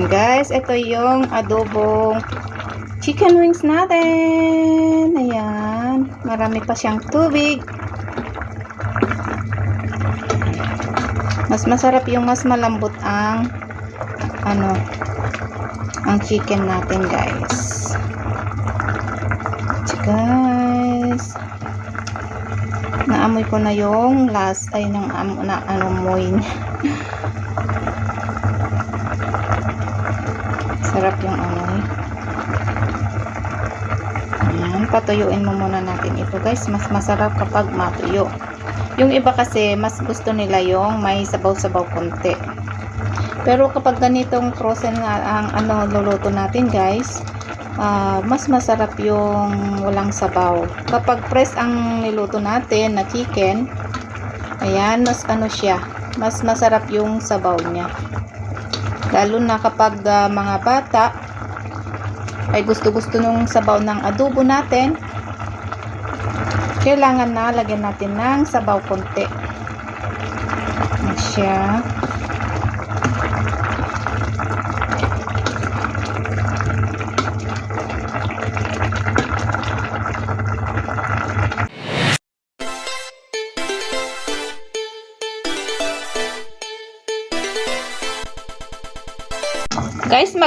Ayan guys, ito yung adobong chicken wings natin. Ayan, marami pa siyang tubig. Mas masarap yung mas malambot ang ano, ang chicken natin guys. Guys, naamoy ko na yung last ay nang am, na ano moy niya. Sarap yung eh. Ayan, patuyuin mo muna natin ito guys. Mas masarap kapag matuyo. Yung iba kasi, mas gusto nila yung may sabaw-sabaw konti. Pero kapag ganitong frozen nga ang ano luluto natin guys, ah, mas masarap yung walang sabaw. Kapag fresh ang niluto natin na chicken, ayan, mas ano siya, mas masarap yung sabaw niya. Lalo na kapag ah, mga bata ay gusto-gusto nung sabaw ng adobo natin, kailangan na lagyan natin ng sabaw konti. Siya.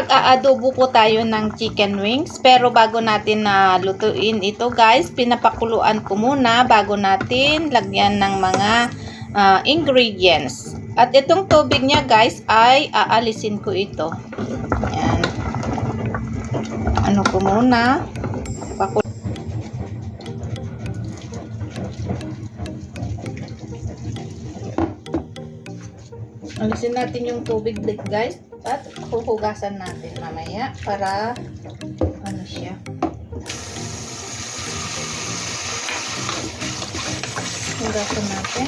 Mag-aadobo po tayo ng chicken wings. Pero bago natin na lutuin ito guys, pinapakuluan ko muna bago natin lagyan ng mga ah, ingredients. At itong tubig niya guys ay aalisin ko ito. Yan. Ano ko muna? Alisin natin yung tubig guys huhugasan natin mamaya para ano siya? Hugasan natin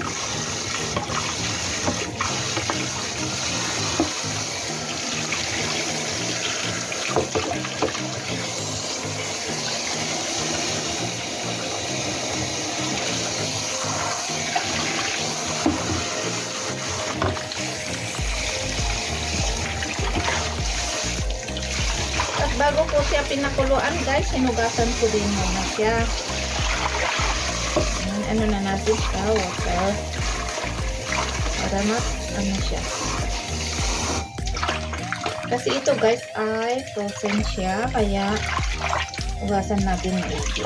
Po siya pinakuluan guys, hinugasan ko din muna siya. Ayan, ano na natin siya, water. Para mat, ano siya. Kasi ito guys ay frozen siya, kaya hugasan natin ito.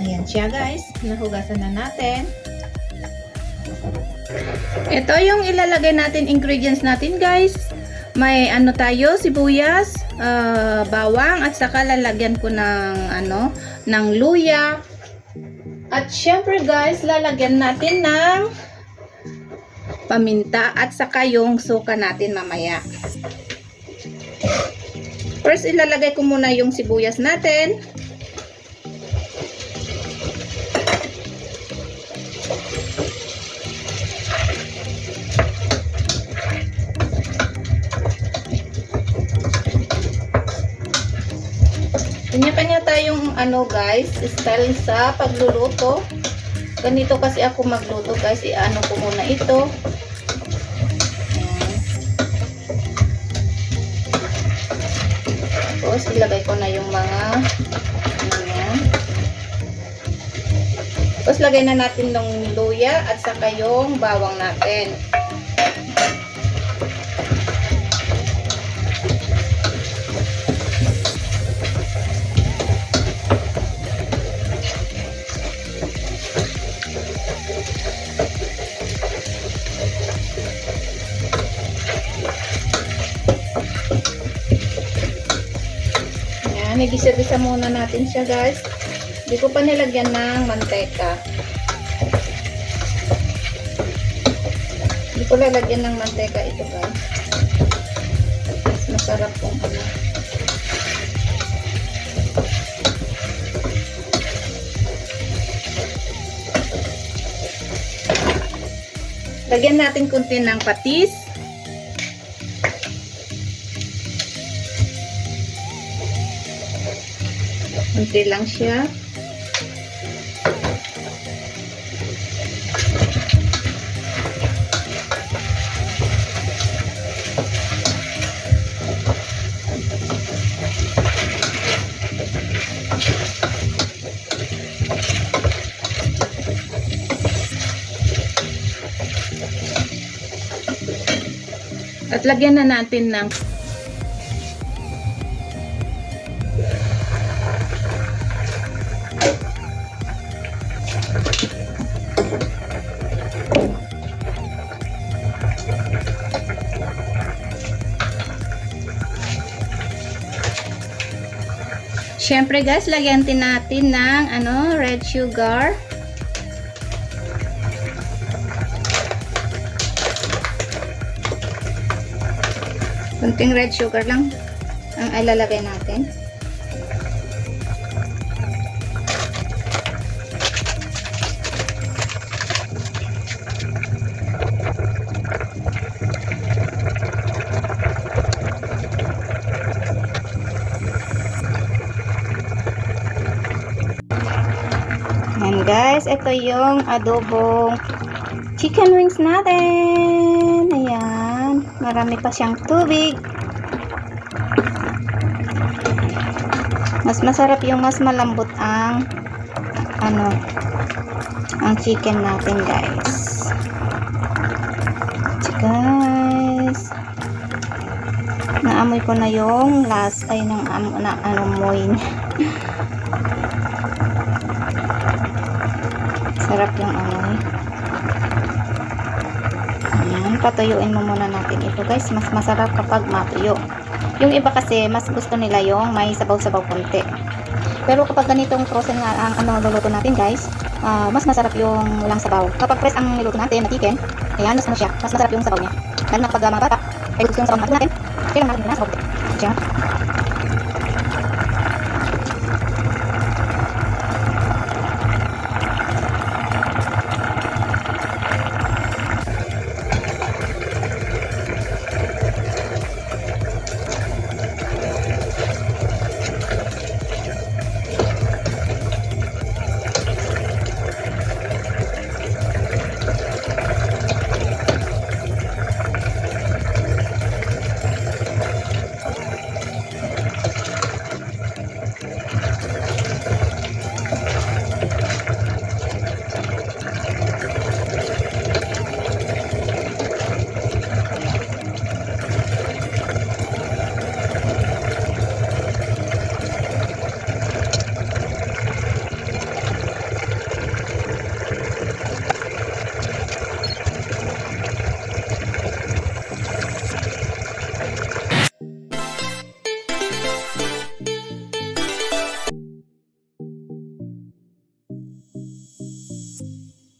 Ayan siya guys, nahugasan na natin. Ito yung ilalagay natin ingredients natin guys. May ano tayo, sibuyas, ah, bawang at saka lalagyan ko ng ano, ng luya. At syempre guys, lalagyan natin ng paminta at saka yung suka natin mamaya. First ilalagay ko muna yung sibuyas natin. Kanya-kanya tayong ano guys, style sa pagluluto. Ganito kasi ako magluto guys, iano ko muna ito. Ayan. Tapos ilagay ko na yung mga ano yan. Tapos lagay na natin ng luya at saka yung bawang natin. Ayan, nagisa-gisa muna natin siya guys. Hindi ko pa nilagyan ng manteka. Hindi ko lalagyan ng manteka ito guys. Mas masarap kung ano. Lagyan natin kunti ng patis. konti lang siya. At lagyan na natin ng Siyempre guys, lagyan din natin ng ano, red sugar. Kunting red sugar lang ang ilalagay natin. Ayan guys, ito yung adobong chicken wings natin. Ayan, marami pa siyang tubig. Mas masarap yung mas malambot ang ano, ang chicken natin guys. Guys, naamoy ko na yung last ay ng am, na, ano moy Sarap yung amoy. Ayan, patuyuin mo muna natin ito guys. Mas masarap kapag matuyo. Yung iba kasi, mas gusto nila yung may sabaw-sabaw konti. Pero kapag ganitong frozen nga ang ano luluto natin guys, ah, mas masarap yung walang sabaw. Kapag fresh ang niluto natin na chicken, ayan, mas ano siya, mas masarap yung sabaw niya. Lalo na kapag mga bata, ay gusto yung sabaw natin, kailangan natin na sabaw. Diyan.